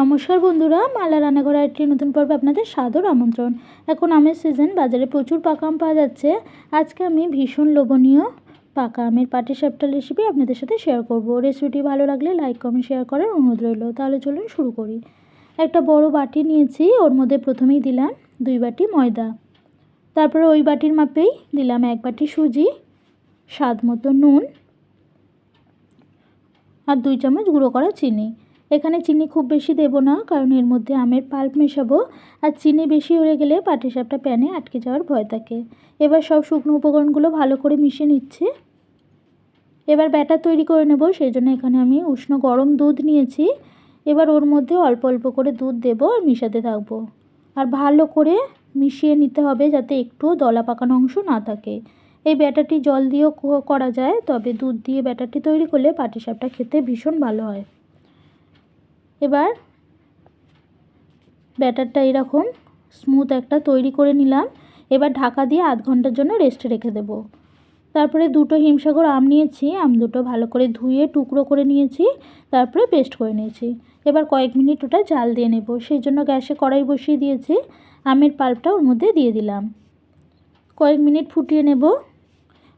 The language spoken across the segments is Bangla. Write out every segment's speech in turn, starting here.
নমস্কার বন্ধুরা, মালা রান্নাঘরে একটি নতুন পর্বে আপনাদের সাদর আমন্ত্রণ। এখন আমের সিজন বাজারে প্রচুর পাকা আম পাওয়া যাচ্ছে। আজকে আমি ভীষণ লোভনীয় পাকা আমের পাটিসাপটা রেসিপি আপনাদের সাথে শেয়ার করব। রেসিপিটি ভালো লাগলে লাইক কমেন্ট শেয়ার করার অনুরোধ রইল। তাহলে চলুন শুরু করি। একটা বড় বাটি নিয়েছি, ওর মধ্যে প্রথমেই দিলাম দুই বাটি ময়দা। তারপরে ওই বাটির মাপেই দিলাম এক বাটি সুজি, স্বাদ মতো নুন আর দুই চামচ গুঁড়ো করা চিনি। এখানে চিনি খুব বেশি দেব না, কারণ এর মধ্যে আমের পাল্প মেশাবো। আর চিনি বেশি হয়ে গেলে পাটিসাপটা প্যানে আটকে যাওয়ার ভয় থাকে। এবার সব শুকনো উপকরণগুলো ভালো করে মিশিয়ে নিচ্ছে। এবার ব্যাটার তৈরি করে নেব, সেই জন্য এখানে আমি উষ্ণ গরম দুধ নিয়েছি। এবার ওর মধ্যে অল্প অল্প করে দুধ দেবো আর মিশাতে থাকব। আর ভালো করে মিশিয়ে নিতে হবে যাতে একটুও দলা পাকানো অংশ না থাকে। এই ব্যাটারটি জল দিয়েও করা যায়, তবে দুধ দিয়ে ব্যাটারটি তৈরি করলে পাটিসাপটা খেতে ভীষণ ভালো হয়। এবার ব্যাটারটা এরকম স্মুথ একটা তৈরি করে নিলাম। এবার ঢাকা দিয়ে আধ ঘণ্টার জন্য রেস্টে রেখে দেবো। তারপরে দুটো হিমসাগর আম নিয়েছি, আম দুটো ভালো করে ধুয়ে টুকরো করে নিয়েছি, তারপরে পেস্ট করে নিয়েছি। এবার কয়েক মিনিট ওটা জাল দিয়ে নেব। সেই জন্য গ্যাসে কড়াই বসিয়ে দিয়েছি। আমের পাল্পটা ওর মধ্যে দিয়ে দিলাম। কয়েক মিনিট ফুটিয়ে নেব।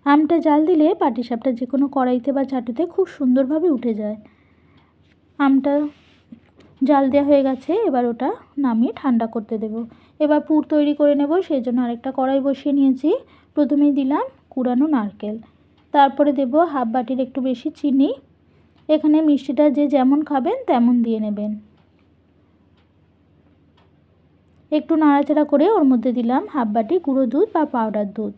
আমটা জাল দিলে পাটিসাপটা যে কোনো কড়াইতে বা চাটুতে খুব সুন্দরভাবে উঠে যায়। আমটা জাল দেওয়া হয়ে গেছে, এবার ওটা নামিয়ে ঠান্ডা করতে দেব। এবার পুর তৈরি করে নেব, সেই জন্য আরেকটা কড়াই বসিয়ে নিয়েছি। প্রথমেই দিলাম কুড়ানো নারকেল। তারপরে দেব হাফ বাটির একটু বেশি চিনি। এখানে মিষ্টিটা যে যেমন খাবেন তেমন দিয়ে নেবেন। একটু নাড়াচাড়া করে ওর মধ্যে দিলাম হাফ বাটি গুঁড়ো দুধ বা পাউডার দুধ।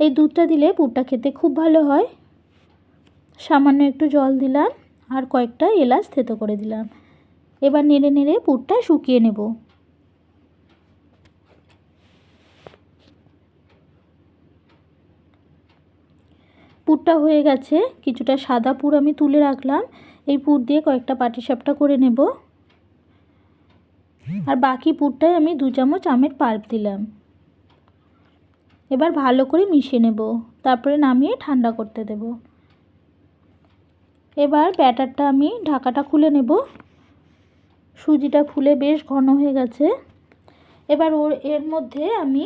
এই দুধটা দিলে পুরটা খেতে খুব ভালো হয়। সামান্য একটু জল দিলাম আর কয়েকটা এলাচ থেতো করে দিলাম। এবার নেড়ে নেড়ে পুরটা শুকিয়ে নেব। পুরটা হয়ে গেছে, কিছুটা সাদা পুর আমি তুলে রাখলাম। এই পুর দিয়ে কয়েকটা পাটিসাপটা করে নেব। আর বাকি পুরটাই আমি দু চামচ আমের পাল্প দিলাম। এবার ভালো করে মিশিয়ে নেব, তারপরে নামিয়ে ঠান্ডা করতে দেব। এবার ব্যাটারটা আমি ঢাকাটা খুলে নেব। সুজিটা ফুলে বেশ ঘন হয়ে গেছে। এবার ওর, এর মধ্যে আমি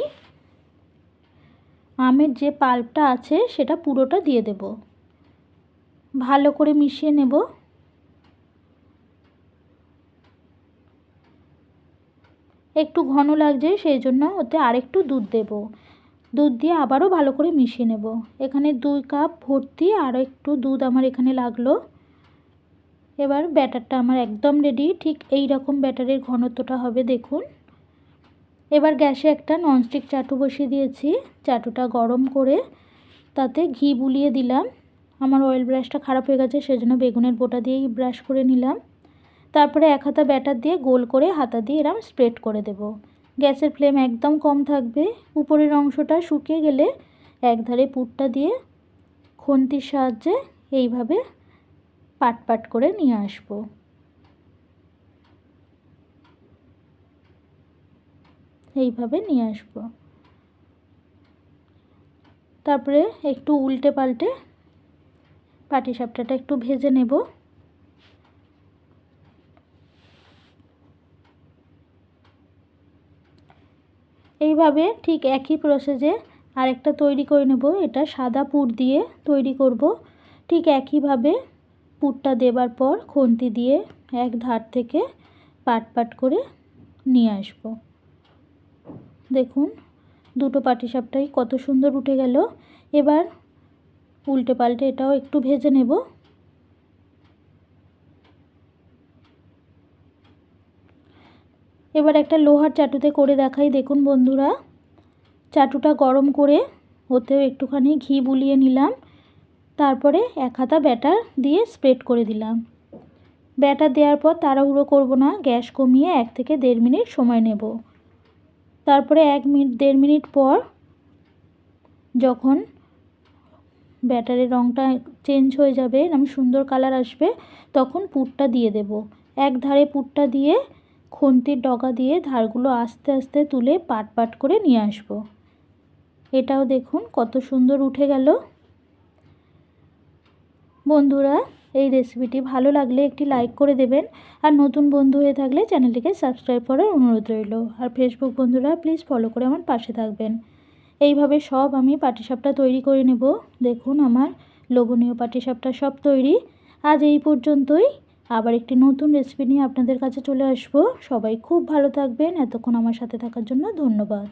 আমের যে পাল্পটা আছে সেটা পুরোটা দিয়ে দেব। ভালো করে মিশিয়ে নেব। একটু ঘন লাগছে সেই জন্য ওতে আরেকটু দুধ দেব। দুধ দিয়ে আবারও ভালো করে মিশিয়ে নেব। এখানে দুই কাপ ভর্তি আর একটু দুধ আমার এখানে লাগল। এবার ব্যাটারটা আমার একদম রেডি ঠিক এই রকম ব্যাটারের ঘনত্বটা হবে দেখুন। এবার গ্যাসে একটা ননস্টিক চাটু বসিয়ে দিয়েছি, চাটুটা গরম করে তাতে ঘি বুলিয়ে দিলাম। আমার অয়েল ব্রাশটা খারাপ হয়ে গেছে, সেজন্য বেগুনের বোটা দিয়েই ব্রাশ করে নিলাম। তারপরে এক হাতা ব্যাটার দিয়ে গোল করে হাতা দিয়ে এরম স্প্রেড করে দেব। গ্যাসের ফ্লেম একদম কম থাকবে, উপরের অংশটা শুকিয়ে গেলে একধারে পুরটা দিয়ে খন্তির সাহায্যে এইভাবে পাট পাট করে নিয়ে আসব। এইভাবে নিয়ে আসব। তারপরে একটু উল্টে পাল্টে পাটিসাপটাটা একটু ভেজে নেব। এইভাবে ঠিক একই প্রসেসে আরেকটা তৈরি করে নেব। এটা সাদা পুর দিয়ে তৈরি করব। ঠিক একইভাবে পুরটা দেবার পর খুন্তি দিয়ে এক ধার থেকে পাট পাট করে নিয়ে আসব। দেখুন, দুটো পাটিসাপটাই কত সুন্দর উঠে গেল। এবার উল্টে পাল্টে এটাও একটু ভেজে নেব। এবার একটা লোহার চাটুতে করে দেখাই। দেখুন বন্ধুরা, চাটুটা গরম করে ওতেও একটুখানি ঘি বুলিয়ে নিলাম। তারপরে এক হাতা ব্যাটার দিয়ে স্প্রেড করে দিলাম। ব্যাটার দেওয়ার পর তাড়াহুড়ো করব না, গ্যাস কমিয়ে এক থেকে দেড় মিনিট সময় নেব। তারপরে এক মিনিট, দেড় মিনিট পর যখন ব্যাটারের রঙটা চেঞ্জ হয়ে যাবে এরকম সুন্দর কালার আসবে, তখন পুরটা দিয়ে দেব। এক ধারে পুরটা দিয়ে খুন্তির ডগা দিয়ে ধারগুলো আস্তে আস্তে তুলে পাট পাট করে নিয়ে আসব। এটাও দেখুন কত সুন্দর উঠে গেল। বন্ধুরা, এই রেসিপিটি ভালো লাগলে একটি লাইক করে দেবেন। আর নতুন বন্ধু হয়ে থাকলে চ্যানেলটিকে সাবস্ক্রাইব করার অনুরোধ রইল। আর ফেসবুক বন্ধুরা প্লিজ ফলো করে আমার পাশে থাকবেন। এইভাবে সব আমি পাটিসাপটা তৈরি করে নেব। দেখুন আমার লোভনীয় পাটিসাপটা সব তৈরি। আজ এই পর্যন্তই। আবার একটি নতুন রেসিপি নিয়ে আপনাদের কাছে চলে আসব। সবাই খুব ভালো থাকবেন। এতক্ষণ আমার সাথে থাকার জন্য ধন্যবাদ।